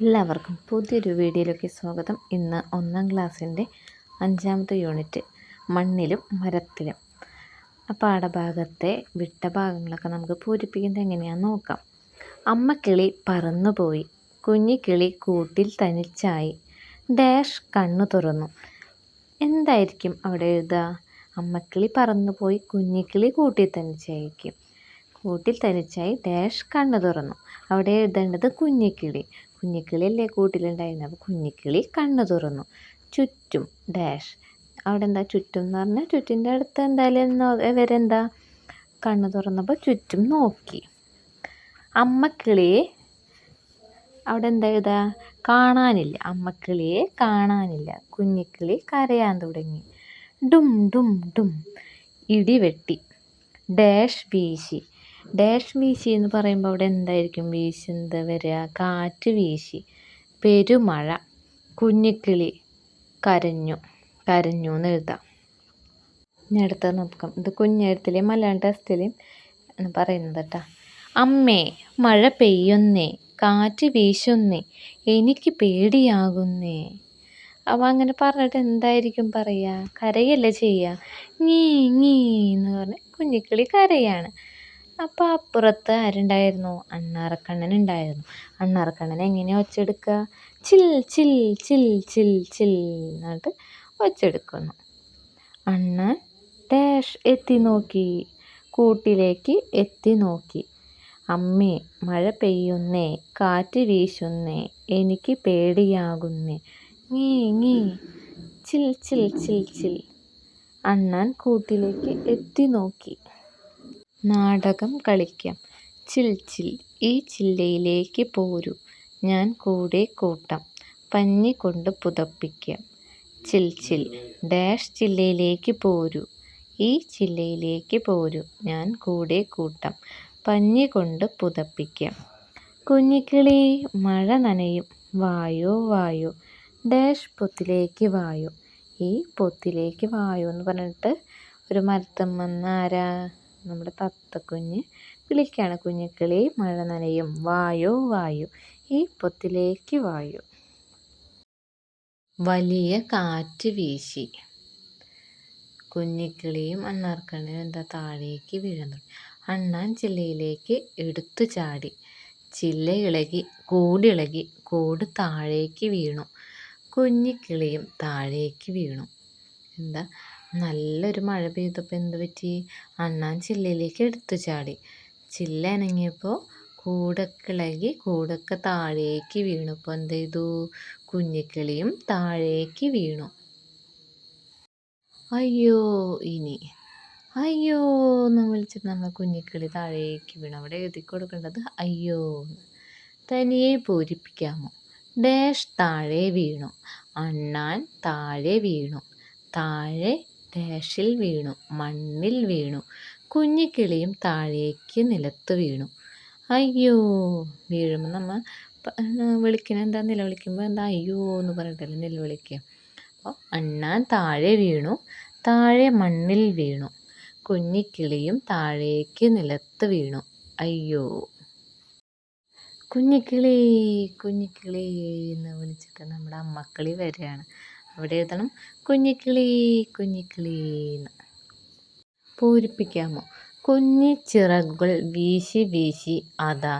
എല്ലാവർക്കും പുതിയൊരു വീഡിയോയിലേക്ക് സ്വാഗതം. ഇന്ന് ഒന്നാം ക്ലാസ്സിന്റെ അഞ്ചാമത്തെ യൂണിറ്റ് മണ്ണിലും മരത്തിലും. ആ പാഠഭാഗത്തെ വിട്ട ഭാഗങ്ങളൊക്കെ നമുക്ക് പൂരിപ്പിക്കുന്നത് എങ്ങനെയാണെന്ന് നോക്കാം. അമ്മ കിളി പറന്നുപോയി കുഞ്ഞിക്കിളി കൂട്ടിൽ തനിച്ചായി ഡാഷ് കണ്ണു തുറന്നു. എന്തായിരിക്കും അവിടെ എഴുതുക? അമ്മക്കിളി പറന്നുപോയി കുഞ്ഞിക്കിളി കൂട്ടിൽ തനിച്ചായിരിക്കും. കൂട്ടിൽ തനിച്ചായി ഡാഷ് കണ്ണു തുറന്നു. അവിടെ എഴുതേണ്ടത് കുഞ്ഞിക്കിളി കുഞ്ഞിക്കിളിയല്ലേ കൂട്ടിലുണ്ടായിരുന്നത് അപ്പോൾ കുഞ്ഞിക്കിളി കണ്ണു തുറന്നു. ചുറ്റും ഡാഷ്. അവിടെ എന്താ ചുറ്റും എന്ന് പറഞ്ഞാൽ ചുറ്റിന്റെ അടുത്ത് എന്തായാലും ഇവരെന്താ? കണ്ണു തുറന്നപ്പോൾ ചുറ്റും നോക്കി. അമ്മക്കിളിയെ അവിടെ എന്താ എഴുതാ? കാണാനില്ല. അമ്മക്കിളിയെ കാണാനില്ല. കുഞ്ഞിക്കിളി കരയാൻ തുടങ്ങി. ഡും ഡും ഡും. ഇടിവെട്ടി ഡാഷ് വീശി. ഡാഷ് വീശി എന്ന് പറയുമ്പോൾ അവിടെ എന്തായിരിക്കും വീശി? എന്താ വരിക? കാറ്റ് വീശി. പെരുമഴ. കുഞ്ഞിക്കിളി കരഞ്ഞു. കരഞ്ഞു എന്ന് എഴുതാം. ഇനി അടുത്തത് നോക്കാം. ഇത് കുഞ്ഞെഴുത്തിലെയും മലയാളം ടെസ്റ്റിലെയും പറയുന്നത് കേട്ടോ. അമ്മേ മഴ പെയ്യുന്നേ കാറ്റ് വീശുന്നേ എനിക്ക് പേടിയാകുന്നേ. അപ്പോൾ അങ്ങനെ പറഞ്ഞിട്ട് എന്തായിരിക്കും പറയുക? കരയല്ലേ ചെയ്യുക? നീ നീ എന്ന് പറഞ്ഞ് കുഞ്ഞിക്കിളി കരയാണ്. അപ്പോൾ അപ്പുറത്ത് ആരുണ്ടായിരുന്നു? അണ്ണാറക്കണ്ണൻ ഉണ്ടായിരുന്നു. അണ്ണാറക്കണ്ണൻ എങ്ങനെയാണ് ഒച്ചെടുക്കുക? ചിൽ ചിൽ ചിൽ ചിൽ ചിൽ എന്നിട്ട് ഒച്ചെടുക്കുന്നു. അണ്ണൻ ഡാഷ് എത്തി നോക്കി. കൂട്ടിലേക്ക് എത്തി നോക്കി. അമ്മേ മഴ പെയ്യുന്നേ കാറ്റ് വീശുന്നേ എനിക്ക് പേടിയാകുന്നേ. നീ നീ ചിൽ ചിൽ ചിൽ ചിൽ. അണ്ണൻ കൂട്ടിലേക്ക് എത്തി നോക്കി. നാടകം കളിക്കാം. ചിൽ ചിൽ ഈ ചില്ലയിലേക്ക് പോരൂ. ഞാൻ കൂടെ കൂട്ടാം. പഞ്ഞി കൊണ്ട് പുതപ്പിക്കാം. ചിൽ ചിൽ ഡാഷ് ചില്ലയിലേക്ക് പോരൂ. ഈ ചില്ലയിലേക്ക് പോരൂ. ഞാൻ കൂടെ കൂട്ടാം. പഞ്ഞി കൊണ്ട് പുതപ്പിക്കാം. കുഞ്ഞിക്കിളി മഴ നനയും. വായോ വായോ. ഡാഷ് പൊത്തിലേക്ക് വായോ. ഈ പൊത്തിലേക്ക് വായോ എന്ന് പറഞ്ഞിട്ട് ഒരു മരത്തമ്മന്ന് ആരാ നമ്മുടെ തത്തക്കുഞ്ഞ് വിളിക്കുകയാണ് കുഞ്ഞിക്കിളി മഴ നനയും. വായു വായു. ഈ പൊത്തിലേക്ക് വായു. വലിയ കാറ്റ് വീശി. കുഞ്ഞിക്കിളിയും അണ്ണാർക്കണ്ണിയും എന്താ താഴേക്ക് വീഴുന്നു അണ്ണാൻ ചില്ലയിലേക്ക് എടുത്തു ചാടി. ചില്ല ഇളകി കൂടിളകി കൂട് താഴേക്ക് വീണു. കുഞ്ഞിക്കിളിയും താഴേക്ക് വീണു. എന്താ? നല്ലൊരു മഴ പെയ്തപ്പോൾ എന്ത് പറ്റി? അണ്ണാൻ ചില്ലയിലേക്ക് എടുത്തു ചാടി. ചില്ല അനങ്ങിയപ്പോൾ കൂടൊക്കെ ഇളകി കൂടൊക്കെ താഴേക്ക് വീണു. അപ്പോൾ എന്ത് ചെയ്തു? കുഞ്ഞിക്കിളിയും താഴേക്ക് വീണു. അയ്യോ ഇനി. അയ്യോ എന്ന് വിളിച്ചിട്ട് നമ്മൾ കുഞ്ഞിക്കിളി താഴേക്ക് വീണു. അവിടെ എഴുതി കൊടുക്കേണ്ടത് അയ്യോ തനിയെ പൂരിപ്പിക്കാമോ? ഡാഷ് താഴെ വീണു. അണ്ണാൻ താഴെ വീണു. താഴെ ഡാഷിൽ വീണു മണ്ണിൽ വീണു കുഞ്ഞിക്കിളിയും താഴേക്ക് നിലത്ത് വീണു. അയ്യോ വീഴുമ്പോൾ നമ്മൾ വിളിക്കണ എന്താ നിലവിളിക്കുമ്പോൾ എന്താ അയ്യോ എന്ന് പറഞ്ഞിട്ടല്ലേ നിലവിളിക്കുക. അപ്പോൾ അണ്ണാൻ താഴെ വീണു താഴെ മണ്ണിൽ വീണു കുഞ്ഞിക്കിളിയും താഴേക്ക് നിലത്ത് വീണു. അയ്യോ. കുഞ്ഞിക്കിളി കുഞ്ഞിക്കിളി എന്ന് വിളിച്ചിട്ട് നമ്മുടെ അമ്മക്കിളി വരികയാണ്. അവിടെ എഴുതണം കുഞ്ഞിക്കിളി കുഞ്ഞിക്കിളീന്ന് പൂരിപ്പിക്കാമോ? കുഞ്ഞിച്ചിറകുകൾ വീശി വീശി അതാ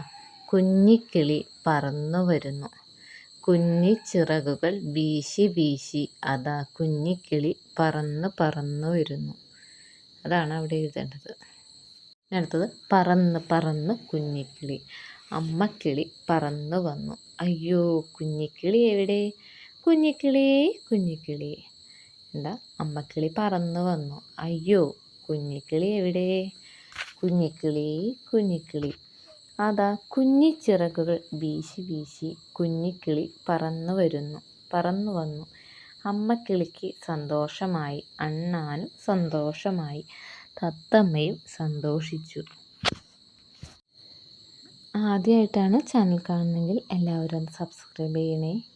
കുഞ്ഞിക്കിളി പറന്നു വരുന്നു. കുഞ്ഞിച്ചിറകുകൾ വീശി വീശി അതാ കുഞ്ഞിക്കിളി പറന്ന് പറന്നു വരുന്നു. അതാണ് അവിടെ എഴുതേണ്ടത്. അടുത്തത് പറന്ന് പറന്ന് കുഞ്ഞിക്കിളി. അമ്മക്കിളി പറന്നു വന്നു. അയ്യോ കുഞ്ഞിക്കിളി എവിടെ? കുഞ്ഞിക്കിളി കുഞ്ഞിക്കിളി. എന്താ? അമ്മക്കിളി പറന്നു വന്നു. അയ്യോ കുഞ്ഞിക്കിളി എവിടെ? കുഞ്ഞിക്കിളി കുഞ്ഞിക്കിളി. അതാ കുഞ്ഞിച്ചിറകുകൾ വീശി വീശി കുഞ്ഞിക്കിളി പറന്നു വരുന്നു പറന്നു വന്നു. അമ്മക്കിളിക്ക് സന്തോഷമായി അണ്ണാനും സന്തോഷമായി തത്തമ്മയും സന്തോഷിച്ചു. ആദ്യമായിട്ടാണ് ചാനൽ കാണുന്നതെങ്കിൽ എല്ലാവരും സബ്സ്ക്രൈബ് ചെയ്യണേ.